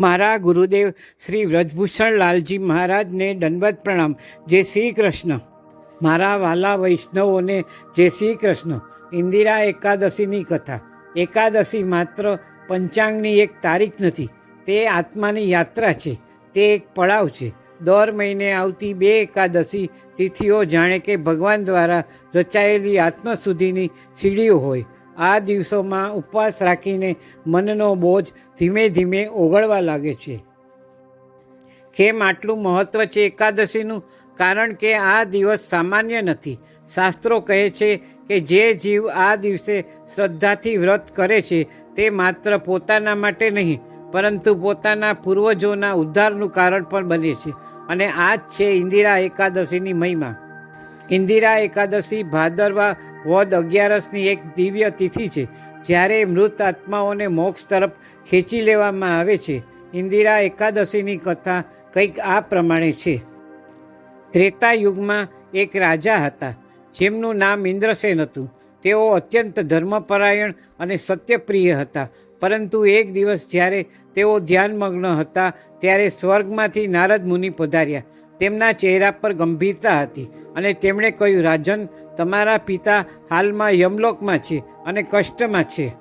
મારા ગુરુદેવ શ્રી વ્રજભૂષણ લાલજી મહારાજને દંડવત પ્રણામ. જય શ્રી કૃષ્ણ. મારા વાલા વૈષ્ણવોને જય શ્રી કૃષ્ણ. ઇન્દિરા એકાદશીની કથા. એકાદશી માત્ર પંચાંગની એક તારીખ નથી. તે આત્માની યાત્રા છે. તે એક પડાવ છે. દર મહિને આવતી બે એકાદશી તિથિઓ જાણે કે ભગવાન દ્વારા રચાયેલી આત્મા સુધીની સીડીઓ હોય. આ દિવસોમાં ઉપવાસ રાખીને મનનો બોજ ધીમે ધીમે ઓગળવા લાગે છે. કેમ આટલું મહત્ત્વ છે એકાદશીનું? કારણ કે આ દિવસ સામાન્ય નથી. શાસ્ત્રો કહે છે કે જે જીવ આ દિવસે શ્રદ્ધાથી વ્રત કરે છે, તે માત્ર પોતાના માટે નહીં, પરંતુ પોતાના પૂર્વજોના ઉદ્ધારનું કારણ પણ બને છે. અને આ જ છે ઇન્દિરા એકાદશીની મહિમા. ઇન્દિરા એકાદશી, ભાદરવા, વદ અગિયારસની એક દિવ્ય તિથિ છે, જ્યારે મૃત આત્માઓને મોક્ષ તરફ ખેંચી લેવામાં આવે છે. ઇન્દિરા એકાદશીની કથા કંઈક આ પ્રમાણે છે. ત્રેતા યુગમાં એક રાજા હતા, જેમનું નામ ઇન્દ્રસેન હતું. તેઓ અત્યંત ધર્મપરાયણ અને સત્યપ્રિય હતા, પરંતુ એક દિવસ જ્યારે તેઓ ધ્યાનમગ્ન હતા, ત્યારે સ્વર્ગમાંથી નારદ મુનિ પધાર્યા. તેમના ચહેરા પર ગંભીરતા હતી. અને તેમણે કહ્યું, રાજન, તમારા પિતા હાલમાં યમલોકમાં છે અને કષ્ટમાં છે.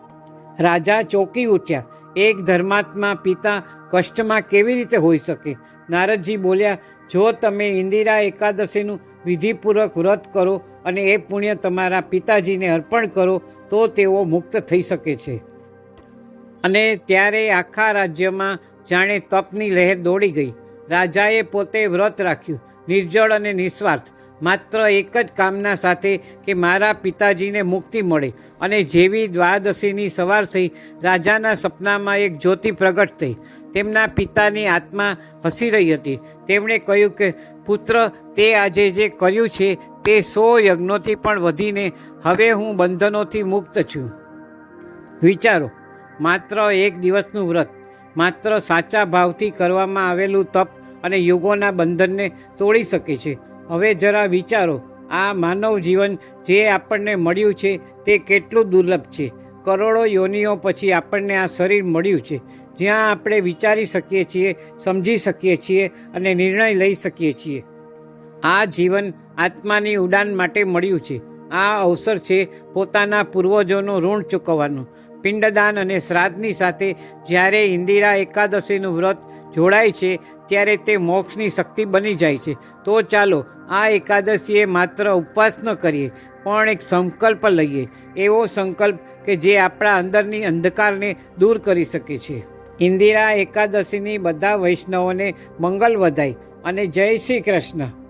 રાજા ચોંકી ઉઠ્યા. એક ધર્માત્મા પિતા કષ્ટમાં કેવી રીતે હોઈ શકે? નારદજી બોલ્યા, જો તમે ઇન્દિરા એકાદશીનું વિધિપૂર્વક વ્રત કરો અને એ પુણ્ય તમારા પિતાજીને અર્પણ કરો, તો તેઓ મુક્ત થઈ શકે છે. અને ત્યારે આખા રાજ્યમાં જાણે તપની લહેર દોડી ગઈ. રાજાએ પોતે વ્રત રાખ્યું, નિર્જળ અને નિસ્વાર્થ. માત્ર એક જ કામના સાથે કે મારા પિતાજીને મુક્તિ મળે અને જેવી દ્વાદશીની સવાર થઈ, રાજાના સપનામાં એક જ્યોતિ પ્રગટ થઈ. તેમના પિતાની આત્મા હસી રહી હતી. તેમણે કહ્યું કે, પુત્ર, તે આજે જે કર્યું છે, તે સો યજ્ઞોથી પણ વધીને હવે હું બંધનોથી મુક્ત છું. વિચારો, માત્ર એક દિવસનું વ્રત, માત્ર સાચા ભાવથી કરવામાં આવેલું તપ અને યુગોના બંધનને તોડી શકે છે. હવે જરા વિચારો, આ માનવ જીવન જે આપણને મળ્યું છે તે કેટલું દુર્લભ છે? કરોડો યોનિઓ પછી આપણને આ શરીર મળ્યું છે. જ્યાં આપણે વિચારી શકીએ છીએ, સમજી શકીએ છીએ અને નિર્ણય લઈ શકીએ છીએ. આ જીવન આત્માની ઉડાન માટે મળ્યું છે. આ અવસર છે પોતાના પૂર્વજોનું ઋણ ચૂકવવાનું. પિંડદાન અને શ્રાદ્ધની સાથે જ્યારે ઇન્દિરા એકાદશીનું વ્રત જોડાય છે, ત્યારે તે મોક્ષની શક્તિ બની જાય છે. તો ચાલો આ એકાદશીએ માત્ર ઉપવાસ ન કરીએ, પણ એક સંકલ્પ લઈએ. એવો સંકલ્પ કે જે આપણા અંદરની અંધકારને દૂર કરી શકે છે. ઇન્દિરા એકાદશીની બધા વૈષ્ણવોને મંગલ વધાય અને જય શ્રી કૃષ્ણ.